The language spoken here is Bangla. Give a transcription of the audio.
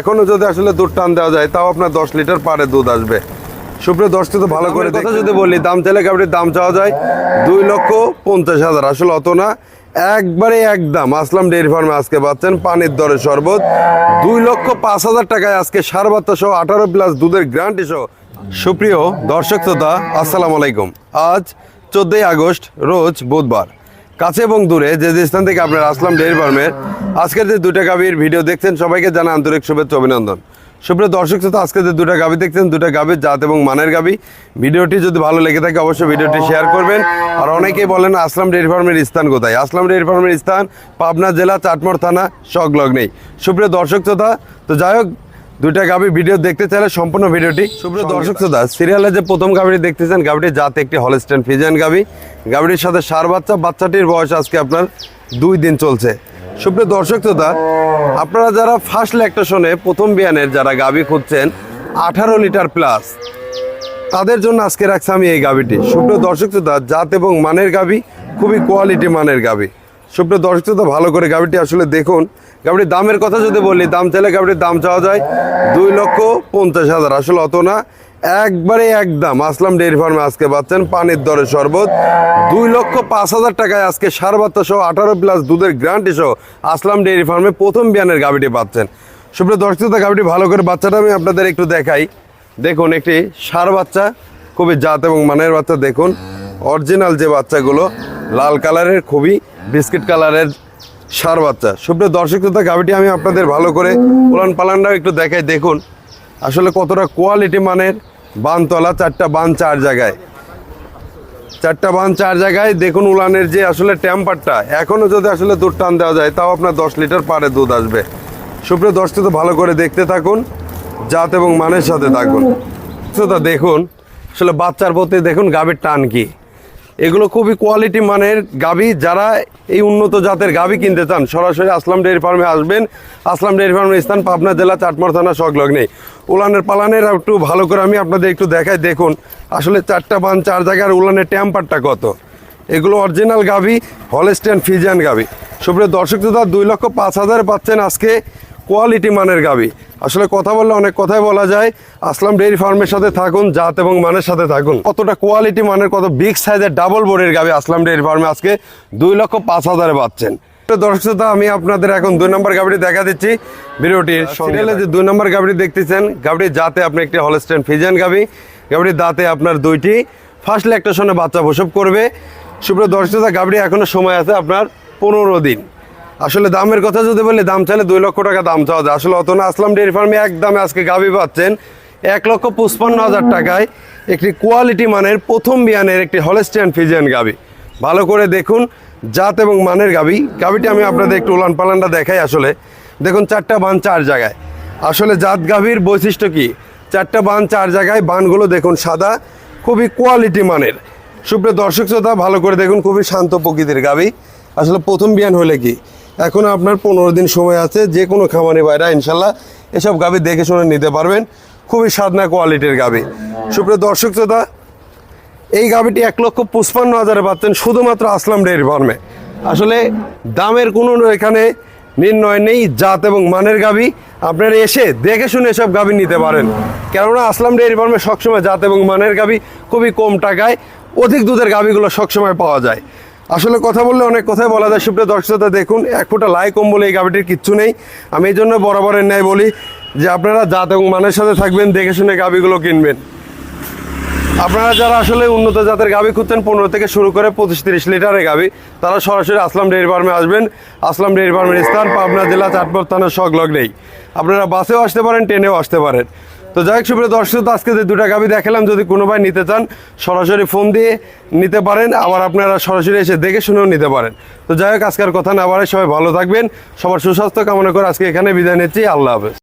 এখনও যদি আসলে দুধ টান দেওয়া যায় তাও আপনার দশ লিটার পারে দুধ আসবে। সুপ্রিয় দশটি তো ভালো করে কথা যদি বলি দাম চাইলে গাভীর দাম চাওয়া যায় দুই লক্ষ পঞ্চাশ হাজার। আসলে অত না একবারে একদম। আসলাম ডেয়ারি ফার্মে আজকে পাচ্ছেন পানির দরে শরবত। দুই লক্ষ পাঁচ হাজার টাকায় আজকে সার বাচ্চা সহ আঠারো প্লাস দুধের গ্যারান্টি সহ। সুপ্রিয় দর্শক শ্রোতা আসসালামু আলাইকুম। আজ চোদ্দই আগস্ট রোজ বুধবার। কাছে এবং দূরে, যে যে স্থান থেকে আপনারা আসলাম ডেয়ারি ফার্মের আজকের যে দুটা গাভীর ভিডিও দেখছেন, সবাইকে জানা আন্তরিক শুভেচ্ছা অভিনন্দন। সুপ্রিয় দর্শক শ্রোতা, আজকে যে দুটা গাভী দেখছেন, দুটা গাভীর জাত এবং মানের গাভী, ভিডিওটি যদি ভালো লেগে থাকে, অবশ্যই ভিডিওটি শেয়ার করবেন। আর অনেকেই বলেন, আসলাম ডেয়ারি ফার্মের স্থান কোথায়? আসলাম ডেয়ারি ফার্মের স্থান পাবনা জেলা, চাটমোড় থানা সংলগ্নেই সুপ্রিয় দর্শক শ্রোতা, তো যাই হোক দুইটা গাভী ভিডিও দেখতে চাইলে সম্পূর্ণ ভিডিওটি সুপ্রিয় দর্শক শ্রোতা সিরিয়ালে যে প্রথম গাভীটি দেখতেছেন গাভীটি জাত একটি হলস্টেন ফিজিয়ান গাভী। গাভীটির সাথে সার বাচ্চা বাচ্চাটির বয়স আজকে আপনার দুই দিন চলছে। সুপ্রিয় দর্শক শ্রোতা আপনারা যারা ফার্স্ট ল্যাকটেশনে প্রথম বিয়ানের যারা গাভী খুঁজছেন আঠারো লিটার প্লাস তাদের জন্য আজকে রাখছি আমি এই গাভীটি। সুপ্রিয় দর্শক শ্রোতা জাত এবং মানের গাভী খুবই কোয়ালিটি মানের গাভী। সুপ্রিয় দর্শক শ্রোতা, ভালো করে গাভীটি আসলে দেখুন। গাভীটির দামের কথা যদি বলি, দাম চাইলে গাভীটির দাম চাওয়া যায় দুই লক্ষ পঞ্চাশ হাজার। আসলে অত না, একবারে একদম। আসলাম ডেয়ারি ফার্মে আজকে পাচ্ছেন পানির দরে শরবত। দুই লক্ষ পাঁচ হাজার টাকায় আজকে সার বাচ্চা সহ আঠারো প্লাস দুধের গ্যারান্টি সহ আসলাম ডেয়ারি ফার্মে প্রথম বিয়ানের গাভীটি পাচ্ছেন। সুপ্রিয় দর্শক শ্রোতা গাভীটি ভালো করে বাচ্চাটা আমি আপনাদের একটু দেখাই। দেখুন, একটি সার বাচ্চা, খুবই জাত এবং মানের বাচ্চা, দেখুন। অরিজিনাল যে বাচ্চাগুলো, লাল কালারের, খুবই বিস্কিট কালারের সার বাচ্চা। সুপ্রিয় দর্শক শ্রোতা গাভীটি আমি আপনাদের ভালো করে উলান পালানটাও একটু দেখাই। দেখুন, আসলে কতটা কোয়ালিটি মানের বানতলা, চারটা বান চার জায়গায়। চারটা বান চার জায়গায় দেখুন উলানের যে আসলে টেম্পারটা এখনও যদি আসলে দুধ টান দেওয়া যায়, তাও আপনার দশ লিটার পারে দুধ আসবে। সুপ্রিয় দর্শক তো ভালো করে দেখতে থাকুন, জাত এবং মানের সাথে থাকুন। শ্রোতা, দেখুন, আসলে বাচ্চার প্রতি দেখুন গাভীর টান কি। এগুলো খুবই কোয়ালিটি মানের গাভী। যারা এই উন্নত জাতের গাভী কিনতে চান, সরাসরি আসলাম ডেয়ারি ফার্মে আসবেন। আসলাম ডেয়ারি ফার্মের স্থান, পাবনা জেলা চাটমার থানা, সংলগ্নে। উলানের পালানের একটু ভালো করে আমি আপনাদের একটু দেখাই, দেখুন। আসলে চারটা বান, চার জায়গার উলানের ট্যাম্পারটা কত? এগুলো অরিজিনাল গাভী হলেস্টেন ফিজিয়ান গাভী। সুপ্রিয় দর্শক শ্রোতা, দুই লক্ষ পাঁচ হাজার পাচ্ছেন আজকে কোয়ালিটি মানের গাভী আসলে কথা বললে অনেক কথাই বলা যায়। আসলাম ডেয়ারি ফার্মের সাথে থাকুন জাত এবং মানের সাথে থাকুন। কতটা কোয়ালিটি মানের কত বিগ সাইজের ডাবল বোর্ডের গাভী আসলাম ডেয়ারি ফার্মে আজকে দুই লক্ষ পাঁচ হাজারে পাচ্ছেন। দর্শক আমি আপনাদের এখন দুই নম্বর গাভীটি দেখা দিচ্ছি। ভিডিওটির সিরিয়ালে যে দুই নম্বর গাভীটি দেখতেছেন গাভীটির জাতে আপনি একটি হলস্টেন ফিজিয়ান গাভী গাভীটির দাঁতে আপনার দুইটি। ফার্স্ট ল্যাকটেশনে বাচ্চা প্রসব করবে। সুপ্রিয় দর্শক শ্রোতা, এখনও সময় আছে আপনার পনেরো দিন। আসলে দামের কথা যদি বলি, দাম চাইলে দুই লক্ষ টাকা দাম চাওয়া যায়। আসলে অত না, আসলাম ডেয়ারি ফার্মে এক দামে আজকে গাভী পাচ্ছেন এক লক্ষ পঁচপান্ন হাজার টাকায় একটি কোয়ালিটি মানের প্রথম বিয়ানের একটি হলেস্টিয়ান ফিজিয়ান গাভী। ভালো করে দেখুন জাত এবং মানের গাভী। গাভীটি আমি আপনাদের একটু উলান পালানটা দেখাই আসলে। দেখুন, চারটা বান চার জায়গায়। আসলে জাত গাভীর বৈশিষ্ট্য কি? চারটা বান চার জায়গায়, বানগুলো দেখুন সাদা, খুবই কোয়ালিটি মানের। সুপ্রিয় দর্শক শ্রোতা, ভালো করে দেখুন, খুবই শান্ত প্রকৃতির গাভী। আসলে প্রথম বিয়ান হলে কি? এখন আপনার পনেরো দিন সময় আছে, যে কোনো খামারি বাইরা ইনশাল্লাহ এসব গাভী দেখে শুনে নিতে পারবেন। খুবই সাদনা কোয়ালিটির গাভী সুপ্রিয় দর্শক শ্রোতা, এই গাভীটি এক লক্ষ পঁচপান্ন হাজারে পাচ্ছেন শুধুমাত্র আসলাম ডেয়ারি ফার্মে। আসলে দামের কোনো এখানে নির্ণয় নেই, জাত এবং মানের গাভী আপনারা এসে দেখে শুনে এসব গাভী নিতে পারেন। কেননা আসলাম ডেয়ারি ফার্মে সবসময় জাত এবং মানের গাভী খুবই কম টাকায় অধিক দুধের গাভীগুলো সবসময় পাওয়া যায়। আসলে কথা বললে অনেক কথাই বলা যায়। সুপ্রিয় দর্শকতা দেখুন, এক ফোঁটা লাই কম বলে এই গাভীটির কিচ্ছু নেই। আমি এই জন্য বরাবরের ন্যায় বলি যে আপনারা জাত এবং মানের সাথে থাকবেন, দেখে শুনে গাভীগুলো কিনবেন। আপনারা যারা আসলে উন্নত জাতের গাভী খুঁজছেন, পনেরো থেকে শুরু করে পঁচিশ তিরিশ লিটারের গাভী, তারা সরাসরি আসলাম ডেয়ারি ফার্মে আসবেন। আসলাম ডেয়ারি ফার্মের স্থান, পাবনা জেলা চাটপর থানার সংলগ্নেই আপনারা বাসেও আসতে পারেন, ট্রেনেও আসতে পারেন। তো যাই হোক, সুপ্রিয় দর্শক, আজকে যে দুটা গাবি দেখালাম, যদি কোনো ভাই নিতে চান, সরাসরি ফোন দিয়ে নিতে পারেন, আবার আপনারা সরাসরি এসে দেখে শুনেও নিতে পারেন। তো যাই হোক, আজকের কথা না বাড়াই সবাই ভালো থাকবেন, সবার সুস্বাস্থ্য কামনা করে আজকে এখানে বিদায় নিচ্ছি, আল্লাহ হাফেজ।